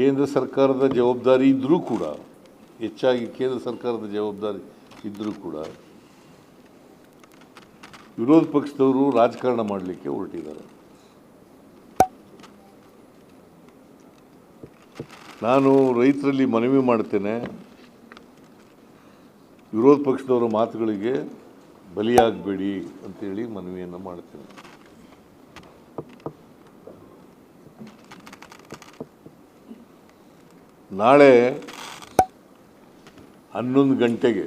ಕೇಂದ್ರ ಸರ್ಕಾರದ ಜವಾಬ್ದಾರಿ ಇದ್ದರೂ ಕೂಡ, ಹೆಚ್ಚಾಗಿ ಕೇಂದ್ರ ಸರ್ಕಾರದ ಜವಾಬ್ದಾರಿ ಇದ್ದರೂ ಕೂಡ, ವಿರೋಧ ಪಕ್ಷದವರು ರಾಜಕಾರಣ ಮಾಡಲಿಕ್ಕೆ ಹೊರಟಿದ್ದಾರೆ. ನಾನು ರೈತರಲ್ಲಿ ಮನವಿ ಮಾಡ್ತೇನೆ, ವಿರೋಧ ಪಕ್ಷದವರ ಮಾತುಗಳಿಗೆ ಬಲಿಯಾಗಬೇಡಿ ಅಂತೇಳಿ ಮನವಿಯನ್ನು ಮಾಡ್ತೇನೆ. ನಾಳೆ ಹನ್ನೊಂದು ಗಂಟೆಗೆ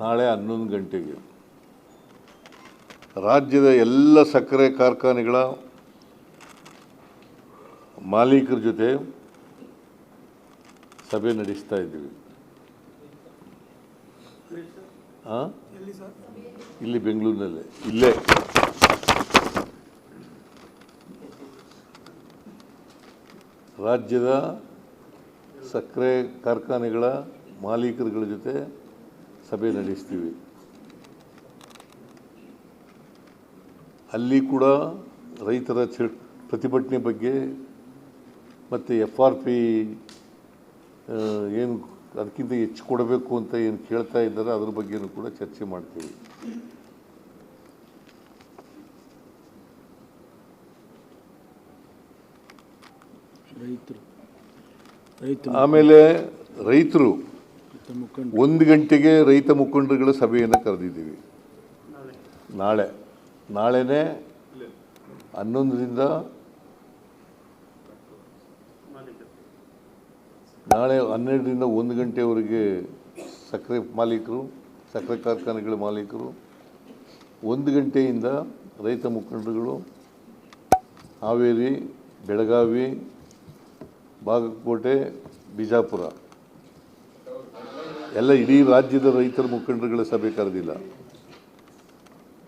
ನಾಳೆ ಹನ್ನೊಂದು ಗಂಟೆಗೆ ರಾಜ್ಯದ ಎಲ್ಲ ಸಕ್ಕರೆ ಕಾರ್ಖಾನೆಗಳ ಮಾಲೀಕರ ಜೊತೆ ಸಭೆ ನಡೆಸ್ತಾ ಇದ್ದೀವಿ. ಹಾಂ ಇಲ್ಲಿ ಬೆಂಗಳೂರಿನಲ್ಲೇ. ಇಲ್ಲೇ. ರಾಜ್ಯದ ಸಕ್ಕರೆ ಕಾರ್ಖಾನೆಗಳ ಮಾಲೀಕರುಗಳ ಜೊತೆ ಸಭೆ ನಡೆಸ್ತೀವಿ. ಅಲ್ಲಿ ಕೂಡ ರೈತರ ಪ್ರತಿಭಟನೆ ಬಗ್ಗೆ ಮತ್ತು ಎಫ್ ಆರ್ ಪಿ ಏನು ಅದಕ್ಕಿಂತ ಹೆಚ್ಚು ಕೊಡಬೇಕು ಅಂತ ಏನು ಕೇಳ್ತಾ ಇದ್ದಾರೆ ಅದ್ರ ಬಗ್ಗೆಯೂ ಕೂಡ ಚರ್ಚೆ ಮಾಡ್ತೀವಿ. ಆಮೇಲೆ ರೈತರು. ಒಂದು ಗಂಟೆಗೆ ರೈತ ಮುಖಂಡರುಗಳ ಸಭೆಯನ್ನು ಕರೆದಿದ್ದೀವಿ. ನಾಳೆ. ನಾಳೆನೇ ಹನ್ನೊಂದರಿಂದ ನಾಳೆ ಹನ್ನೆರಡರಿಂದ ಒಂದು ಗಂಟೆವರೆಗೆ ಸಕ್ಕರೆ ಮಾಲೀಕರು ಸಕ್ಕರೆ ಕಾರ್ಖಾನೆಗಳ ಮಾಲೀಕರು ಒಂದು ಗಂಟೆಯಿಂದ ರೈತ ಮುಖಂಡರುಗಳು ಹಾವೇರಿ ಬೆಳಗಾವಿ ಬಾಗಲಕೋಟೆ, ಬಿಜಾಪುರ. ಎಲ್ಲ ಇಡೀ ರಾಜ್ಯದ ರೈತರ ಮುಖಂಡರುಗಳ ಸಭೆ ಕರೆದಿಲ್ಲ.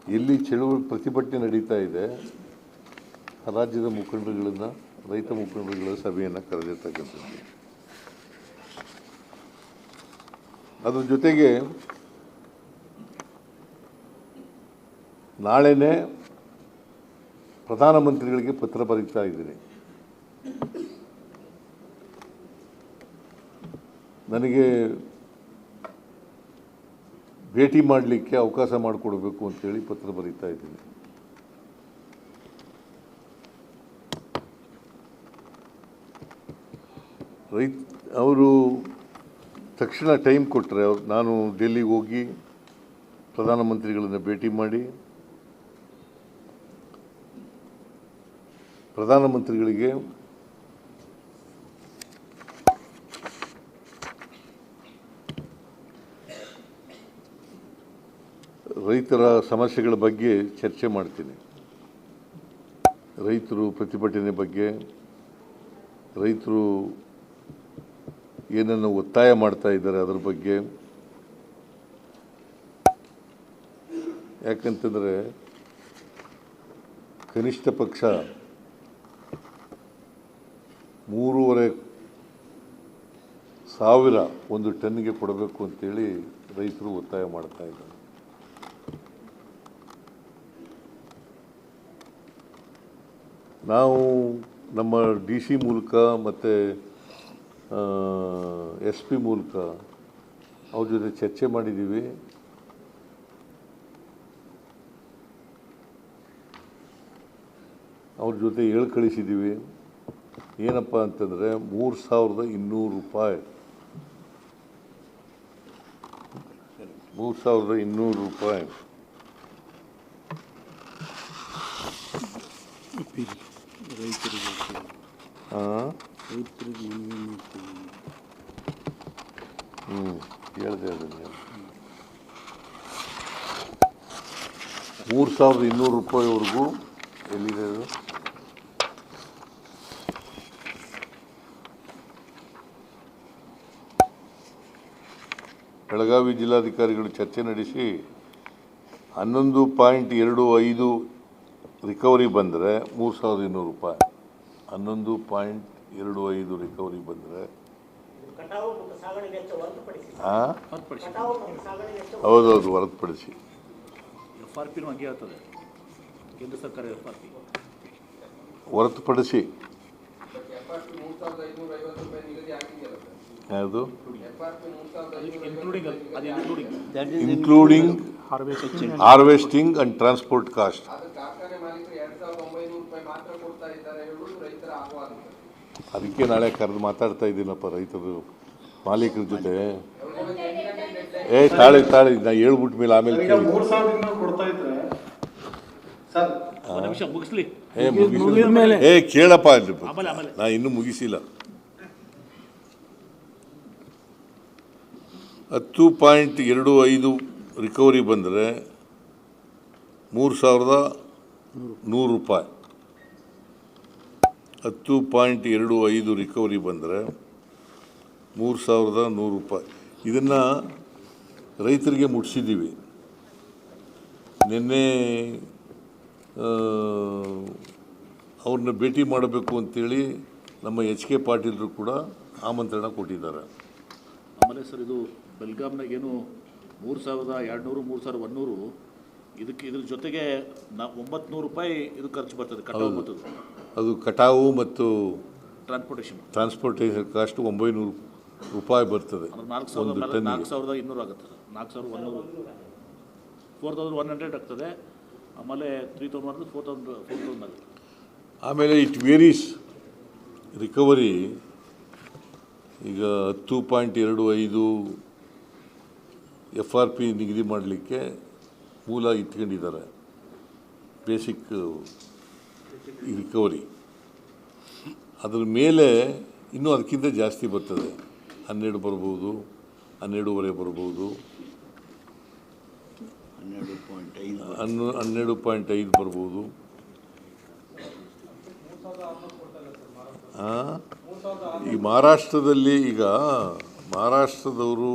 ಎಲ್ಲಿ ಚಳುವಳಿ ಪ್ರತಿಭಟನೆ ನಡೀತಾ ಇದೆ. ರಾಜ್ಯದ ಮುಖಂಡರುಗಳನ್ನು, ರೈತ ಮುಖಂಡರುಗಳ ಸಭೆಯನ್ನು ಕರೆದಿರ್ತಕ್ಕಂಥದ್ದು. ಅದ್ರ ಜೊತೆಗೆ ನಾಳೆನೇ ಪ್ರಧಾನಮಂತ್ರಿಗಳಿಗೆ ಪತ್ರ ಬರೀತಾ ಇದ್ದೀನಿ. ನನಗೆ ಭೇಟಿ ಮಾಡಲಿಕ್ಕೆ ಅವಕಾಶ ಮಾಡಿಕೊಡ್ಬೇಕು ಅಂತೇಳಿ ಪತ್ರ ಬರೀತಾ ಇದ್ದೀನಿ. ರೈತ, ಅವರು ತಕ್ಷಣ ಟೈಮ್ ಕೊಟ್ಟರೆ ಅವ್ರು, ನಾನು ಡೆಲ್ಲಿಗೆ ಹೋಗಿ ಪ್ರಧಾನಮಂತ್ರಿಗಳನ್ನು ಭೇಟಿ ಮಾಡಿ, ಪ್ರಧಾನಮಂತ್ರಿಗಳಿಗೆ ರೈತರ ಸಮಸ್ಯೆಗಳ ಬಗ್ಗೆ ಚರ್ಚೆ ಮಾಡ್ತೀನಿ. ರೈತರು ಪ್ರತಿಭಟನೆ ಬಗ್ಗೆ, ರೈತರು ಏನನ್ನು ಒತ್ತಾಯ ಮಾಡ್ತಾ ಇದ್ದಾರೆ ಅದರ ಬಗ್ಗೆ. ಯಾಕಂತಂದರೆ ಕನಿಷ್ಠ ಪಕ್ಷ ಮೂರುವರೆ ಸಾವಿರ ಒಂದು ಟನ್ಗೆ ಕೊಡಬೇಕು ಅಂತೇಳಿ ರೈತರು ಒತ್ತಾಯ ಮಾಡ್ತಾ ಇದ್ದಾರೆ. ನಾವು ನಮ್ಮ ಡಿ ಸಿ ಮೂಲಕ ಮತ್ತು ಎಸ್ ಪಿ ಮೂಲಕ ಅವ್ರ ಜೊತೆ ಚರ್ಚೆ ಮಾಡಿದ್ದೀವಿ. ಅವ್ರ ಜೊತೆ ಹೇಳಿ ಕಳಿಸಿದ್ದೀವಿ ಏನಪ್ಪ ಅಂತಂದರೆ ಮೂರು ಸಾವಿರದ ಇನ್ನೂರು ರೂಪಾಯಿ. ಮೂರು ಸಾವಿರದ ಇನ್ನೂರು ರೂಪಾಯಿ. ರೈತರಿಗೆ ರೈತರಿಗೆ ಹ್ಞೂ ಹೇಳಿದೆ ಅದನ್ನು ಮೂರು ಸಾವಿರದ ಇನ್ನೂರು ರೂಪಾಯಿವರೆಗೂ ಎಲ್ಲಿದೆ ಅದು? ಬೆಳಗಾವಿ ಜಿಲ್ಲಾಧಿಕಾರಿಗಳು ಚರ್ಚೆ ನಡೆಸಿ ಹನ್ನೊಂದು ಪಾಯಿಂಟ್ ಎರಡು ಐದು ರಿಕವರಿ ಬಂದರೆ ಮೂರು ಸಾವಿರದ ಇನ್ನೂರು ರೂಪಾಯಿ. ಹನ್ನೊಂದು ಪಾಯಿಂಟ್ ಎರಡು ಐದು ರಿಕವರಿ ಬಂದರೆ. ಹಾಂ ಹೌದೌದು ಹೊರತುಪಡಿಸಿ. ಹೊರತುಪಡಿಸಿ. ಯಾವುದು? Including harvesting and transport cost ಅದಕ್ಕೆ ನಾಳೆ ಕರೆದು ಮಾತಾಡ್ತಾ ಇದ್ದೀನಪ್ಪ ರೈತರು ಮಾಲೀಕರ ಜೊತೆ. ಏ ತಾಳಿ ತಾಳಿ ನಾ ಹೇಳ್ಬಿಟ್ಟ ಮೇಲೆ ಆಮೇಲೆ ಏ ಕೇಳಪ್ಪ ನಾ ಇನ್ನೂ ಮುಗಿಸಿಲ್ಲ. ಹತ್ತು ಪಾಯಿಂಟ್ ಎರಡು ಐದು ರಿಕವರಿ ಬಂದರೆ ಮೂರು ಸಾವಿರದ ನೂರು ರೂಪಾಯಿ. ಹತ್ತು ಪಾಯಿಂಟ್ ಎರಡು ಐದು ರಿಕವರಿ ಬಂದರೆ ಮೂರು ಸಾವಿರದ ನೂರು ರೂಪಾಯಿ. ಇದನ್ನು ರೈತರಿಗೆ ಮುಟ್ಟಿಸಿದ್ದೀವಿ. ನಿನ್ನೆ ಅವ್ರನ್ನ ಭೇಟಿ ಮಾಡಬೇಕು ಅಂತೇಳಿ ನಮ್ಮ ಎಚ್ ಕೆ ಪಾಟೀಲರು ಕೂಡ ಆಮಂತ್ರಣ ಕೊಟ್ಟಿದ್ದಾರೆ. ಆಮೇಲೆ ಸರ್, ಇದು ಬೆಲ್ಗಾಮ್ನಾಗ ಏನು ಮೂರು ಸಾವಿರದ ಎರಡು ನೂರು ಮೂರು ಸಾವಿರದ ಒನ್ನೂರು ಇದಕ್ಕೆ ಇದ್ರ ಜೊತೆಗೆ ನಾ ಒಂಬತ್ತು ನೂರು ರೂಪಾಯಿ ಇದು ಖರ್ಚು ಬರ್ತದೆ ಕಟಾವು ಬರ್ತದೆ. ಅದು ಕಟಾವು ಮತ್ತು ಟ್ರಾನ್ಸ್ಪೋರ್ಟೇಷನ್ ಟ್ರಾನ್ಸ್ಪೋರ್ಟೇಷನ್ ಕಾಸ್ಟ್ ಒಂಬೈನೂರು ರೂಪಾಯಿ ಬರ್ತದೆ. ಅಂದ್ರೆ ನಾಲ್ಕು ಸಾವಿರದ ನಾಲ್ಕು ಸಾವಿರದ ಇನ್ನೂರು ಆಗುತ್ತೆ ನಾಲ್ಕು ಸಾವಿರದ ಒನ್ನೂರು ಫೋರ್ ತೌಸಂಡ್ ಒನ್ ಹಂಡ್ರೆಡ್ ಆಗ್ತದೆ. ಆಮೇಲೆ three thousand four thousand four thousand ಆಗುತ್ತೆ ಆಮೇಲೆ ಇಟ್ ವೇರೀಸ್ ರಿಕವರಿ ಈಗ ಹತ್ತು ಪಾಯಿಂಟ್ ಎರಡು ಐದು ಎಫ್ ಆರ್ ಪಿ ನಿಗದಿ ಮಾಡಲಿಕ್ಕೆ ಮೂಲ ಇಟ್ಕೊಂಡಿದ್ದಾರೆ. ಬೇಸಿಕ್ ರಿಕವರಿ ಅದರ ಮೇಲೆ ಇನ್ನೂ ಅದಕ್ಕಿಂತ ಜಾಸ್ತಿ ಬರ್ತದೆ. ಹನ್ನೆರಡು ಬರ್ಬೋದು, ಹನ್ನೆರಡೂವರೆ ಬರ್ಬೋದು. ಹನ್ನೆರಡು ಪಾಯಿಂಟ್ ಐದು. ಹನ್ನು ಹನ್ನೆರಡು ಪಾಯಿಂಟ್ ಐದು ಬರ್ಬೋದು. ಈ ಮಹಾರಾಷ್ಟ್ರದಲ್ಲಿ ಈಗ ಮಹಾರಾಷ್ಟ್ರದವರು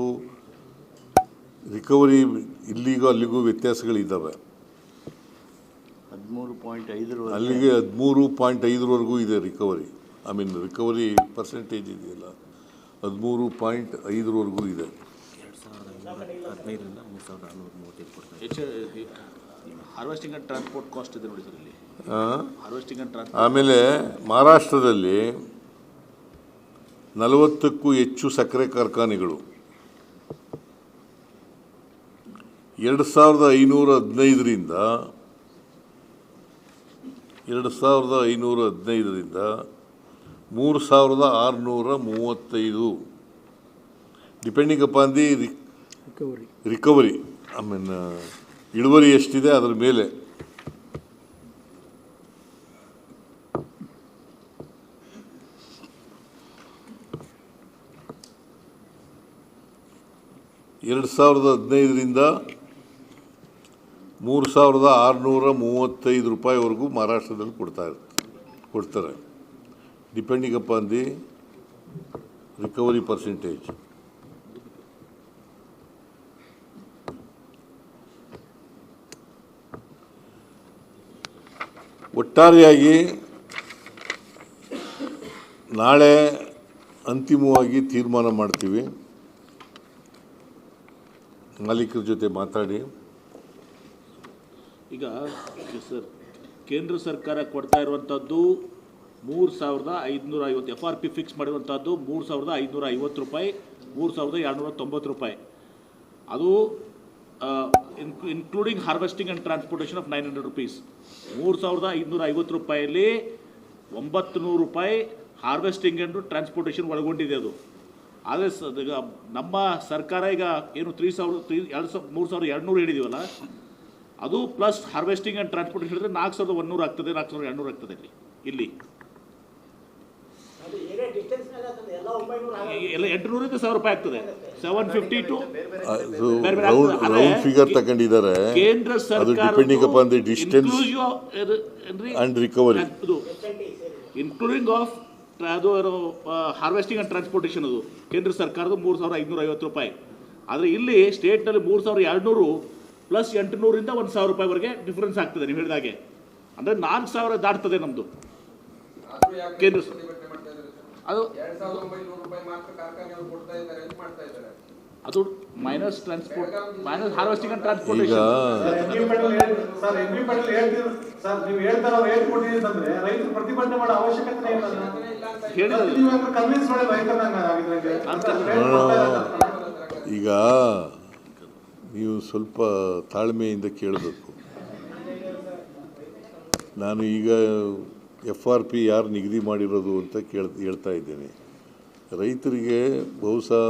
ರಿಕವರಿ ಇಲ್ಲಿಗೂ ಅಲ್ಲಿಗೂ ವ್ಯತ್ಯಾಸಗಳಿದ್ದಾವೆ. ಹದಿಮೂರು ಪಾಯಿಂಟ್ ಐದರ ಅಲ್ಲಿಗೆ ಹದಿಮೂರು ಪಾಯಿಂಟ್ ಐದರವರೆಗೂ ಇದೆ recovery. I mean recovery percentage ಇದೆಯಲ್ಲ ಹದಿಮೂರು ಪಾಯಿಂಟ್ ಐದರವರೆಗೂ ಇದೆ. ಹಾರ್ವೆಸ್ಟಿಂಗ್ ಆ್ಯಂಡ್ ಟ್ರಾನ್ಸ್ಪೋರ್ಟ್ ಕಾಸ್ಟ್ ಇದೆ ನೋಡಿ ಸರ್ ಇಲ್ಲಿ. ಆ? ಹಾರ್ವೆಸ್ಟಿಂಗ್ ಆ್ಯಂಡ್ ಆಮೇಲೆ ಮಹಾರಾಷ್ಟ್ರದಲ್ಲಿ ನಲವತ್ತಕ್ಕೂ ಹೆಚ್ಚು ಸಕ್ಕರೆ ಕಾರ್ಖಾನೆಗಳು. ಎರಡು ಸಾವಿರದ ಐನೂರ ಹದಿನೈದರಿಂದ ಎರಡು ಸಾವಿರದ ಐನೂರ ಹದಿನೈದರಿಂದ ಮೂರು ಸಾವಿರದ ಆರುನೂರ ಮೂವತ್ತೈದು. Depending upon the recovery recovery I mean ಇಳುವರಿ ಎಷ್ಟಿದೆ ಅದರ ಮೇಲೆ. ಎರಡು ಸಾವಿರದ ಹದಿನೈದರಿಂದ ಮೂರು ಸಾವಿರದ ಆರುನೂರ ಮೂವತ್ತೈದು ರೂಪಾಯಿವರೆಗೂ ಮಹಾರಾಷ್ಟ್ರದಲ್ಲಿ ಕೊಡ್ತಾ ಕೊಡ್ತಾರೆ. Depending on the recovery percentage ಒಟ್ಟಾರೆಯಾಗಿ ನಾಳೆ ಅಂತಿಮವಾಗಿ ತೀರ್ಮಾನ ಮಾಡ್ತೀವಿ. ಮಾಲೀಕರ ಜೊತೆ ಮಾತಾಡಿ. ಈಗ ಸರ್, ಕೇಂದ್ರ ಸರ್ಕಾರ ಕೊಡ್ತಾ ಇರುವಂಥದ್ದು ಮೂರು ಸಾವಿರದ ಐದುನೂರ ಐವತ್ತು ಎಫ್ ಆರ್ ಪಿ ಫಿಕ್ಸ್ ಮಾಡಿರುವಂಥದ್ದು ಮೂರು ಸಾವಿರದ ಐದುನೂರ ಐವತ್ತು ರೂಪಾಯಿ, ಮೂರು ಸಾವಿರದ ಎರಡುನೂರ ತೊಂಬತ್ತು ರೂಪಾಯಿ. ಅದು including harvesting and transportation of nine hundred rupees ಮೂರು ಸಾವಿರದ ಐದುನೂರ ಐವತ್ತು ರೂಪಾಯಲ್ಲಿ ಒಂಬತ್ತು ನೂರು ರೂಪಾಯಿ ಹಾರ್ವೆಸ್ಟಿಂಗ್ ಆ್ಯಂಡ್ ಟ್ರಾನ್ಸ್ಪೋರ್ಟೇಷನ್ ಒಳಗೊಂಡಿದೆ ಅದು. ಆದರೆ ಈಗ ನಮ್ಮ ಸರ್ಕಾರ ಈಗ ಏನು ತ್ರೀ ಸಾವಿರ ತ್ರೀ ಎರಡು ಸಾವಿರ, ಮೂರು ಸಾವಿರದ ಎರಡುನೂರು ಹೇಳಿದೀವಲ್ಲ ಅದು ಪ್ಲಸ್ ಹಾರ್ವೆಸ್ಟಿಂಗ್ ಆ್ಯಂಡ್ ಟ್ರಾನ್ಸ್ಪೋರ್ಟೇಷನ್ ಹೇಳಿದ್ರೆ ನಾಲ್ಕು ಸಾವಿರದ ಒನ್ನೂರು ಆಗ್ತದೆ ನಾಲ್ಕು ಸಾವಿರದ ಎರಡುನೂರು ಆಗ್ತದೆ ಇಲ್ಲಿ. ಇಲ್ಲಿ. ಎಲ್ಲ ಎಂಟುನೂರಿಂದ ಸಾವಿರ ರೂಪಾಯಿ ಆಗ್ತದೆ. ಸೆವೆನ್ ಫಿಫ್ಟಿ ಟು ಅದು ಬೇರೆ ಬೇರೆ ರೌಂಡ್ ಆಗ್ತದೆ. ರೌಂಡ್ ಆದ್ರೆ ಫಿಗರ್ ತಗೊಂಡಿದ್ದಾರೆ. ಕೇಂದ್ರ ಅದು ಸರ್ಕಾರ depending upon the distance and recovery including of ಅದು ಹಾರ್ವೆಸ್ಟಿಂಗ್ ಅಂಡ್ ಟ್ರಾನ್ಸ್ಪೋರ್ಟೇಷನ್ ಅದು. ಕೇಂದ್ರ ಸರ್ಕಾರದ ಮೂರು ಸಾವಿರದ ಐದುನೂರ ಐವತ್ತು ರೂಪಾಯಿ. ಆದರೆ ಇಲ್ಲಿ ಸ್ಟೇಟ್ನಲ್ಲಿ ಮೂರು ಸಾವಿರದ ಎರಡುನೂರು ಪ್ಲಸ್ ಎಂಟುನೂರಿಂದ ಒಂದು ಸಾವಿರ ರೂಪಾಯಿವರೆಗೆ ಡಿಫ್ರೆನ್ಸ್ ಆಗ್ತದೆ ನೀವು ಹೇಳಿದಾಗೆ. ಅಂದರೆ ನಾಲ್ಕು ಸಾವಿರ ದಾಟ್ತದೆ ನಮ್ಮದು ಕೇಂದ್ರ? ಅದು ಎರಡ್ ಸಾವಿರದ ಒಂಬೈನೂರು ರೂಪಾಯಿ ಮಾತ್ರ ಕಾರ್ಖಾನೆಗಳು ಕೊಡ್ತಾ ಇದ್ದಾರೆ ಅಂತ ಮಾಡ್ತಾ ಇದ್ದಾರೆ. ಅದು minus transport minus harvesting and ಈಗ ಟ್ರಾನ್ಸ್ಪೋರ್ಟೇಷನ್ ಈಗ ನೀವು ಸ್ವಲ್ಪ ತಾಳ್ಮೆಯಿಂದ ಕೇಳಬೇಕು. ನಾನು ಈಗ ಎಫ್ ಆರ್ ಪಿ ಯಾರು ನಿಗದಿ ಮಾಡಿರೋದು ಅಂತ ಕೇಳ್ ಹೇಳ್ತಾ ಇದ್ದೇನೆ. ರೈತರಿಗೆ ಬಹುಶಃ